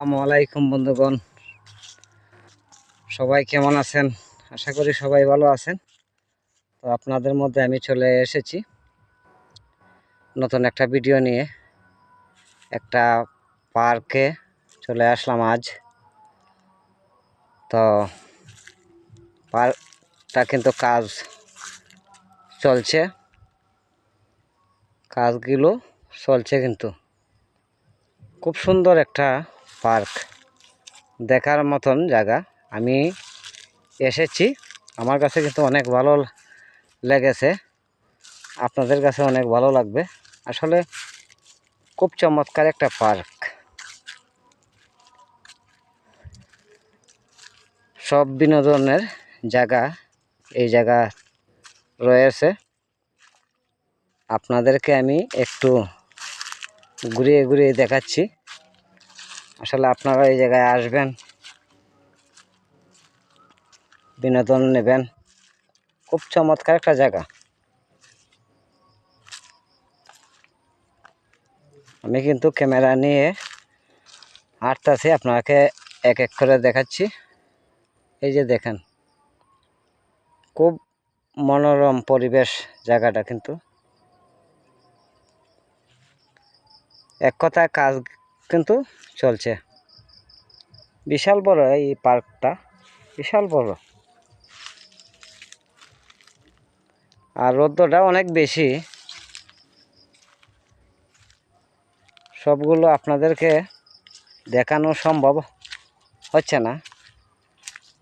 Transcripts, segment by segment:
আসসালামু আলাইকুম, বন্ধুগণ। সবাই কেমন আছেন? আশা করি সবাই ভালো আছেন। তো আপনাদের মধ্যে আমি চলে এসেছি নতুন একটা ভিডিও নিয়ে। একটা পার্কে চলে আসলাম আজ। তো পার্কটা কিন্তু কাজ চলছে। কাজগুলো চলছে কিন্তু। খুব সুন্দর একটা পার্ক দেখার মতন জায়গা। আমি এসেছি। আমার কাছে কিন্তু অনেক ভালো লেগেছে। আপনাদের কাছে অনেক ভালো লাগবে। আসলে খুব চমৎকার একটা পার্ক। সব বিনোদনের জায়গা এই জায়গা রয়েছে। আপনাদেরকে আমি একটু ঘুরিয়ে ঘুরিয়ে দেখাচ্ছি। আসলে আপনারা এই জায়গায় আসবেন, বিনোদন নেবেন। খুব চমৎকার একটা জায়গা। আমি কিন্তু ক্যামেরা নিয়ে হাঁটতেছি, আপনাকে এক এক করে দেখাচ্ছি। এই যে দেখেন, খুব মনোরম পরিবেশ জায়গাটা কিন্তু। এক কথায় কাজ কিন্তু চলছে। বিশাল বড় এই পার্কটা, বিশাল বড়। আর রৌদ্রটা অনেক বেশি। সবগুলো আপনাদেরকে দেখানো সম্ভব হচ্ছে না।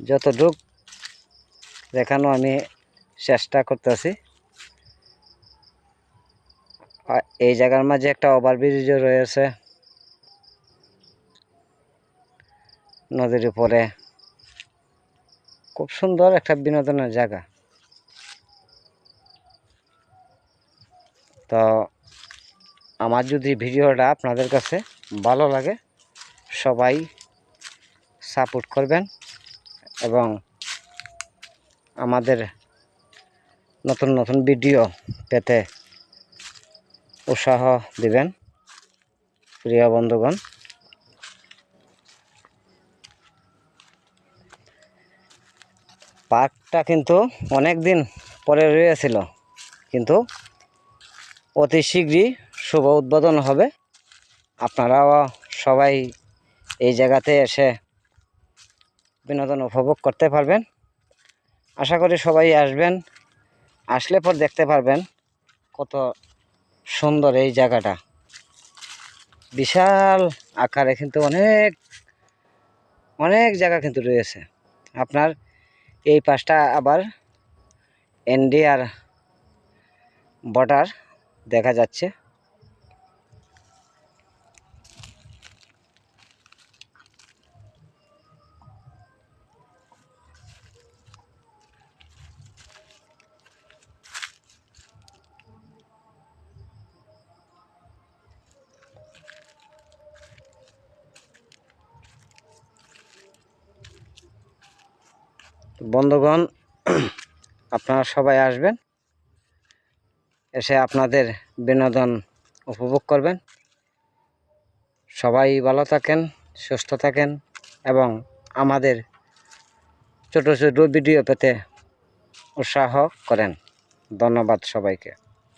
যত যতটুক দেখানো আমি চেষ্টা করতেছি। এই জায়গার মাঝে একটা ওভারব্রিজও রয়েছে। নদীর উপরে। খুব সুন্দর একটা বিনোদনের জায়গা। তো আমার যদি ভিডিওটা আপনাদের কাছে ভালো লাগে, সবাই সাপোর্ট করবেন এবং আমাদের নতুন নতুন ভিডিও পেতে উৎসাহ দিবেন। প্রিয় বন্ধুগণ পার্কটা কিন্তু অনেক দিন পরে রয়েছিল। কিন্তু অতি শীঘ্রই শুভ উদ্বোধন হবে। আপনারাও সবাই এই জায়গাতে এসে বিনোদন উপভোগ করতে পারবেন। আশা করি সবাই আসবেন, আসলে পর দেখতে পারবেন কত সুন্দর এই জায়গাটা। বিশাল আকারে কিন্তু অনেক অনেক জায়গা কিন্তু রয়েছে। আপনার এই পাশটা আবার এনডিআর বর্ডার দেখা যাচ্ছে। বন্ধুগণ, আপনারা সবাই আসবেন, এসে আপনাদের বিনোদন উপভোগ করবেন। সবাই ভালো থাকেন, সুস্থ থাকেন এবং আমাদের ছোটো ছোটো ভিডিও পেতে উৎসাহ করেন। ধন্যবাদ সবাইকে।